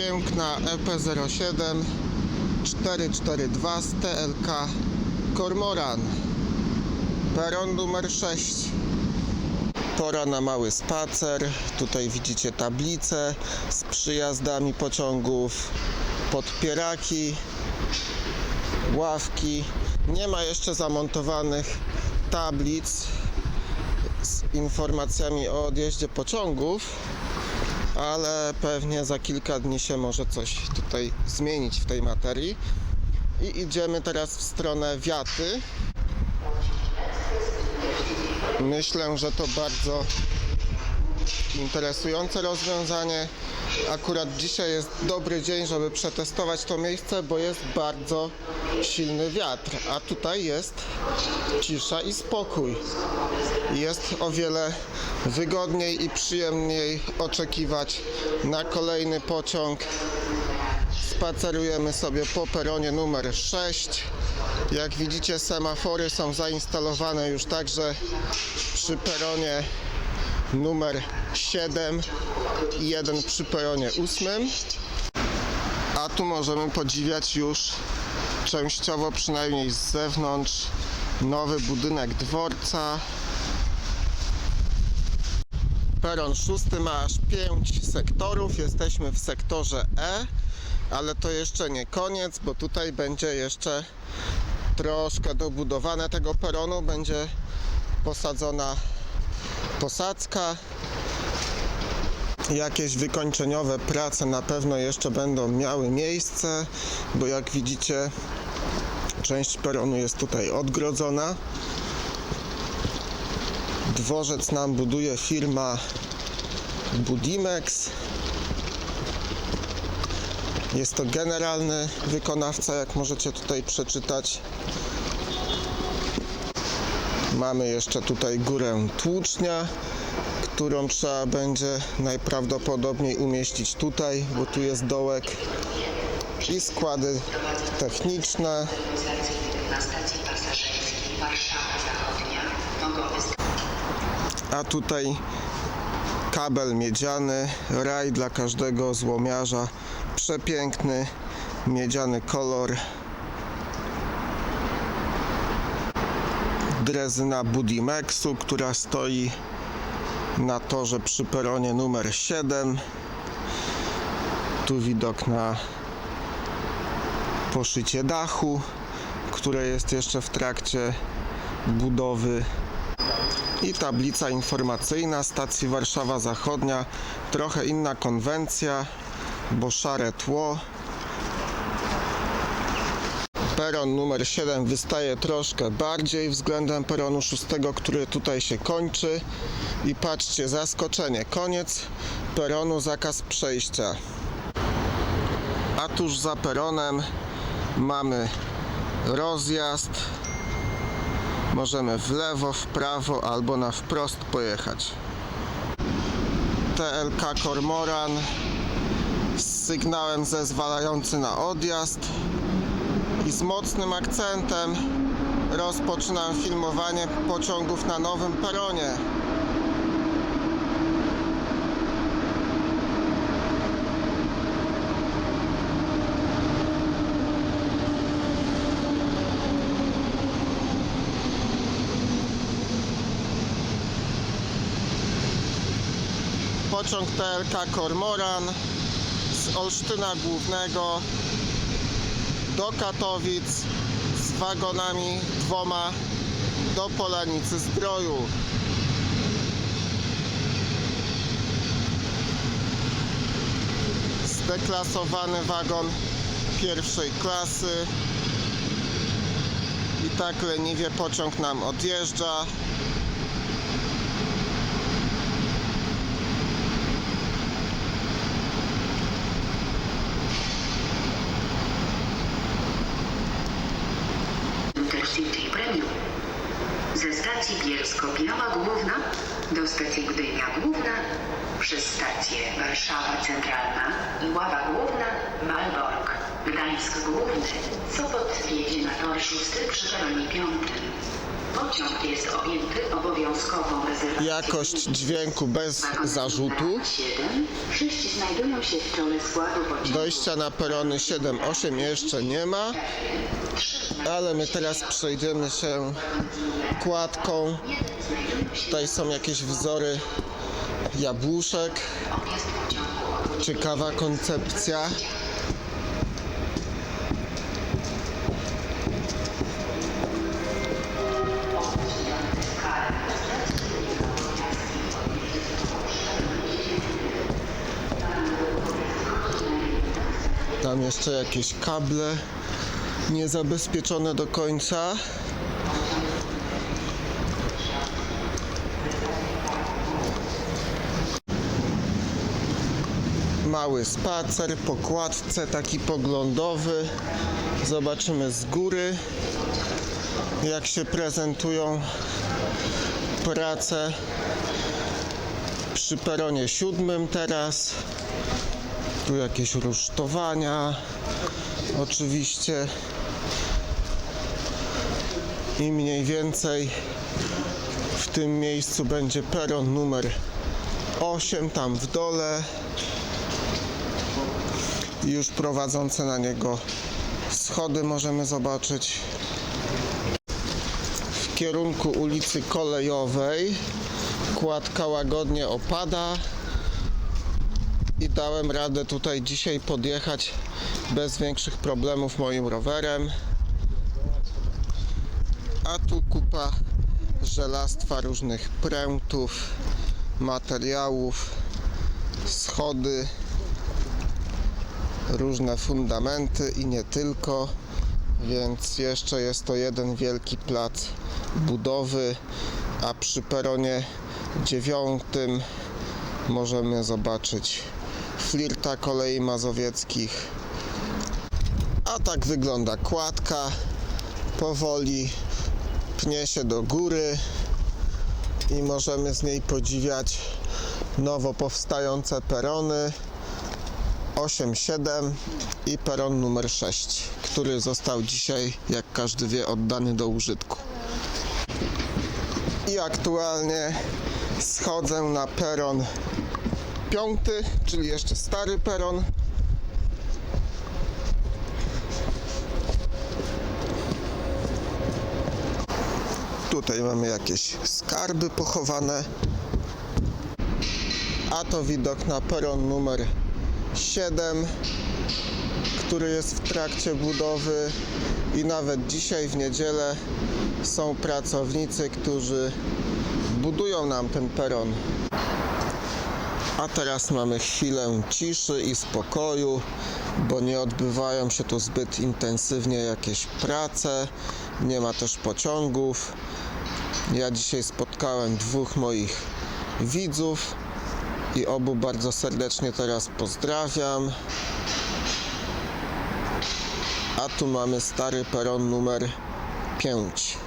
piękna E EP07 442 z TLK Kormoran peron numer 6 Pora na mały spacer. Tutaj widzicie tablicę z przyjazdami pociągów, podpieraki, ławki. Nie ma jeszcze zamontowanych tablic z informacjami o odjeździe pociągów, ale pewnie za kilka dni się może coś tutaj zmienić w tej materii. I idziemy teraz w stronę Wiaty. Myślę, że to bardzo interesujące rozwiązanie. Akurat dzisiaj jest dobry dzień, żeby przetestować to miejsce, bo jest bardzo silny wiatr, a tutaj jest cisza i spokój. Jest o wiele wygodniej i przyjemniej oczekiwać na kolejny pociąg. Spacerujemy sobie po peronie numer 6. Jak widzicie, semafory są zainstalowane już także przy peronie numer 7 i jeden przy peronie 8. A tu możemy podziwiać już częściowo, przynajmniej z zewnątrz, nowy budynek dworca. Peron 6 ma aż 5 sektorów. Jesteśmy w sektorze E, ale to jeszcze nie koniec, bo tutaj będzie jeszcze troszkę dobudowane tego peronu. Będzie posadzona posadzka. Jakieś wykończeniowe prace na pewno jeszcze będą miały miejsce, bo jak widzicie, część peronu jest tutaj odgrodzona. Dworzec nam buduje firma Budimex. Jest to generalny wykonawca, jak możecie tutaj przeczytać. Mamy jeszcze tutaj górę tłucznia, którą trzeba będzie najprawdopodobniej umieścić tutaj, bo tu jest dołek i składy techniczne. A tutaj kabel miedziany, raj dla każdego złomiarza. Przepiękny, miedziany kolor. Drezyna Budimexu, która stoi na torze przy peronie numer 7. Tu widok na poszycie dachu, które jest jeszcze w trakcie budowy i tablica informacyjna stacji Warszawa Zachodnia. Trochę inna konwencja, bo szare tło. Peron numer 7 wystaje troszkę bardziej względem peronu 6, który tutaj się kończy. I patrzcie, zaskoczenie. Koniec peronu, zakaz przejścia. A tuż za peronem mamy rozjazd Możemy w lewo, w prawo albo na wprost pojechać. TLK Kormoran z sygnałem zezwalający na odjazd z mocnym akcentem rozpoczynam filmowanie pociągów na nowym peronie. Pociąg TLK Kormoran z Olsztyna Głównego do Katowic z wagonami dwoma do Polanicy Zdroju. Zdeklasowany wagon pierwszej klasy. I tak leniwie pociąg nam odjeżdża. Bielsko-Biała Główna do stacji Gdynia Główna przez stację Warszawa Centralna i Ława Główna Malbork. Gdańsk Główny Sopot jedzie na tor 6 przy peronie 5. Pociąg jest objęty obowiązkową rezerwacją. Jakość dźwięku bez zarzutu. numer 7, 6 znajdują się w czole składu pociągu. Dojścia na perony 7-8 jeszcze nie ma, ale my teraz przejdziemy się kładką. Tutaj są jakieś wzory jabłuszek. Ciekawa koncepcja. Tam jeszcze jakieś kable niezabezpieczone do końca. Mały spacer po kładce, taki poglądowy. Zobaczymy z góry, jak się prezentują prace przy peronie siódmym teraz. Tu jakieś rusztowania, oczywiście. I mniej więcej w tym miejscu będzie peron numer 8, tam w dole. I już prowadzące na niego schody możemy zobaczyć. W kierunku ulicy Kolejowej kładka łagodnie opada i dałem radę tutaj dzisiaj podjechać bez większych problemów moim rowerem. A tu kupa żelastwa różnych prętów, materiałów, schody, różne fundamenty i nie tylko, więc jeszcze jest to jeden wielki plac budowy, a przy peronie dziewiątym możemy zobaczyć flirta kolei mazowieckich. A tak wygląda kładka. Powoli pnie się do góry i możemy z niej podziwiać nowo powstające perony 8, 7 i peron numer 6, który został dzisiaj, jak każdy wie, oddany do użytku. I aktualnie schodzę na peron piąty, czyli jeszcze stary peron. Tutaj mamy jakieś skarby pochowane. A to widok na peron numer 7, który jest w trakcie budowy i nawet dzisiaj w niedzielę są pracownicy, którzy budują nam ten peron. A teraz mamy chwilę ciszy i spokoju, bo nie odbywają się tu zbyt intensywnie jakieś prace, nie ma też pociągów. Ja dzisiaj spotkałem dwóch moich widzów i obu bardzo serdecznie teraz pozdrawiam. A tu mamy stary peron numer 5.